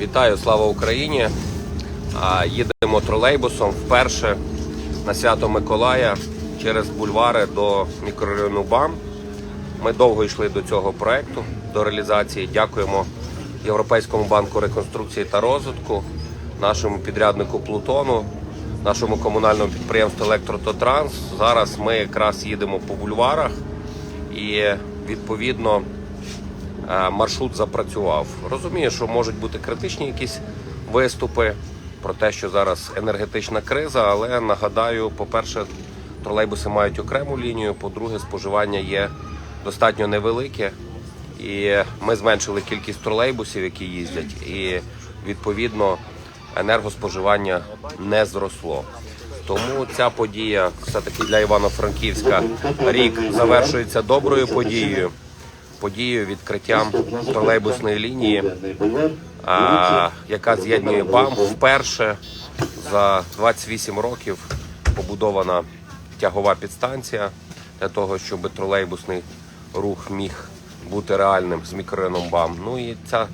Вітаю, слава Україні! Їдемо тролейбусом вперше на свято Миколая через бульвари до мікрорайону БАМ. Ми довго йшли до цього проекту, до реалізації. Дякуємо Європейському банку реконструкції та розвитку, нашому підряднику Плутону, нашому комунальному підприємству Електрототранс. Зараз ми якраз їдемо по бульварах і відповідно маршрут запрацював. Розумію, що можуть бути критичні якісь виступи про те, що зараз енергетична криза, але нагадаю, по-перше, тролейбуси мають окрему лінію, по-друге, споживання є достатньо невелике. І ми зменшили кількість тролейбусів, які їздять, і відповідно енергоспоживання не зросло. Тому ця подія все-таки для Івано-Франківська рік завершується доброю подією, подією відкриттям тролейбусної лінії, а, яка з'єднує БАМ вперше за 28 років побудована тягова підстанція для того, щоб тролейбусний рух міг бути реальним з мікрорайоном БАМ. Ну і ця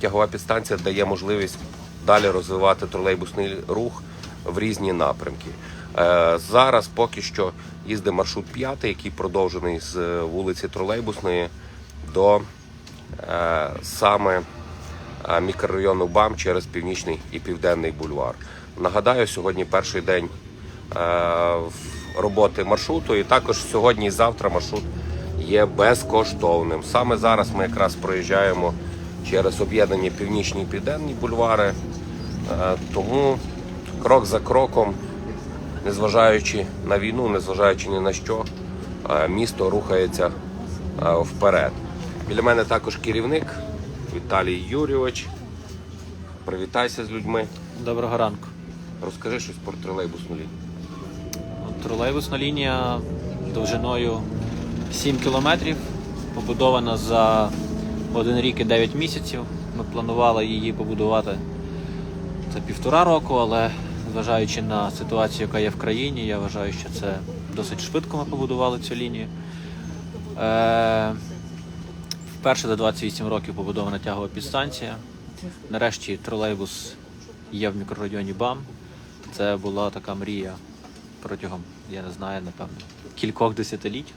тягова підстанція дає можливість далі розвивати тролейбусний рух в різні напрямки. Е, Зараз поки що їздить маршрут 5, який продовжений з е, вулиці Тролейбусної до е, саме е, мікрорайону БАМ через північний і південний бульвар. Нагадаю, сьогодні перший день е, роботи маршруту, і також сьогодні і завтра маршрут є безкоштовним. Саме зараз ми якраз проїжджаємо через об'єднані північні і південні бульвари. Е, Тому крок за кроком, незважаючи на війну, незважаючи ні на що, е, місто рухається е, вперед. Біля мене також керівник Віталій Юрійович. Привітайся з людьми. Доброго ранку. Розкажи щось про тролейбусну лінію. Тролейбусна лінія довжиною 7 кілометрів, побудована за один рік і 9 місяців. Ми планували її побудувати це півтора року, але зважаючи на ситуацію, яка є в країні, я вважаю, що це досить швидко ми побудували цю лінію. Е, вперше за 28 років побудована тягова підстанція. Нарешті тролейбус є в мікрорайоні БАМ. Це була така мрія протягом, я не знаю, напевно, кількох десятиліть.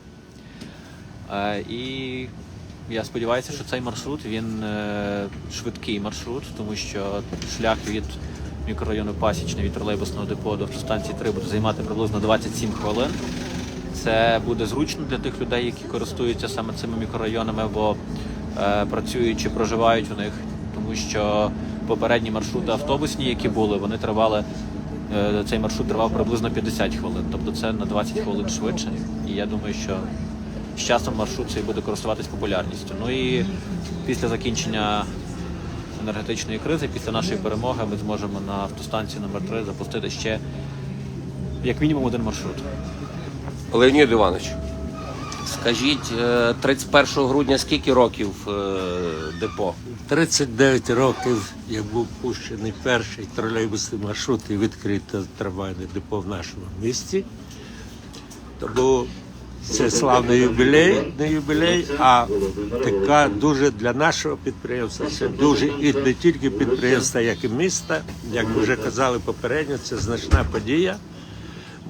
Е, і я сподіваюся, що цей маршрут він е, швидкий маршрут, тому що шлях від мікрорайону Пасічне від тролейбусного депо до автостанції 3 буде займати приблизно 27 хвилин. Це буде зручно для тих людей, які користуються саме цими мікрорайонами або е, працюють чи проживають у них, тому що попередні маршрути автобусні, які були, вони тривали. е, Цей маршрут тривав приблизно 50 хвилин, тобто це на 20 хвилин швидше. І я думаю, що з часом маршрут цей буде користуватись популярністю. Ну і після закінчення енергетичної кризи, після нашої перемоги, ми зможемо на автостанції номер 3 запустити ще як мінімум один маршрут. Леонід Іванович, скажіть, е, 31 грудня скільки років е, депо? 39 років як був пущений перший тролейбусний маршрут і відкрито трамвайне депо в нашому місті. Тому це славний юбілей, не юбілей, а така дуже для нашого підприємства. Це дуже і не тільки підприємства, як і міста. Як ми вже казали попередньо, це значна подія.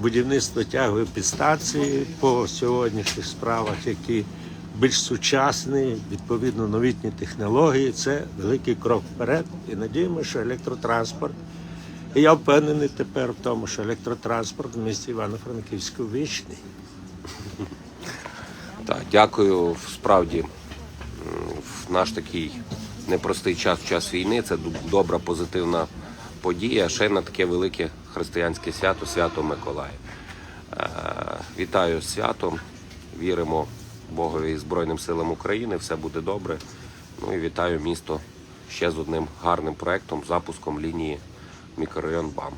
Будівництво тягової підстанції по сьогоднішніх справах, які більш сучасні, відповідно новітні технології. Це великий крок вперед. І надіємося, що електротранспорт. І я впевнений тепер в тому, що електротранспорт в місті Івано-Франківську вічний. Так, дякую. Справді, в наш такий непростий час, час війни, це добра, позитивна подія. Ще на таке велике християнське свято, свято Миколая. Е, Вітаю з святом. Віримо Богові і Збройним силам України. Все буде добре. Ну і вітаю місто ще з одним гарним проектом, запуском лінії мікрорайон БАМ.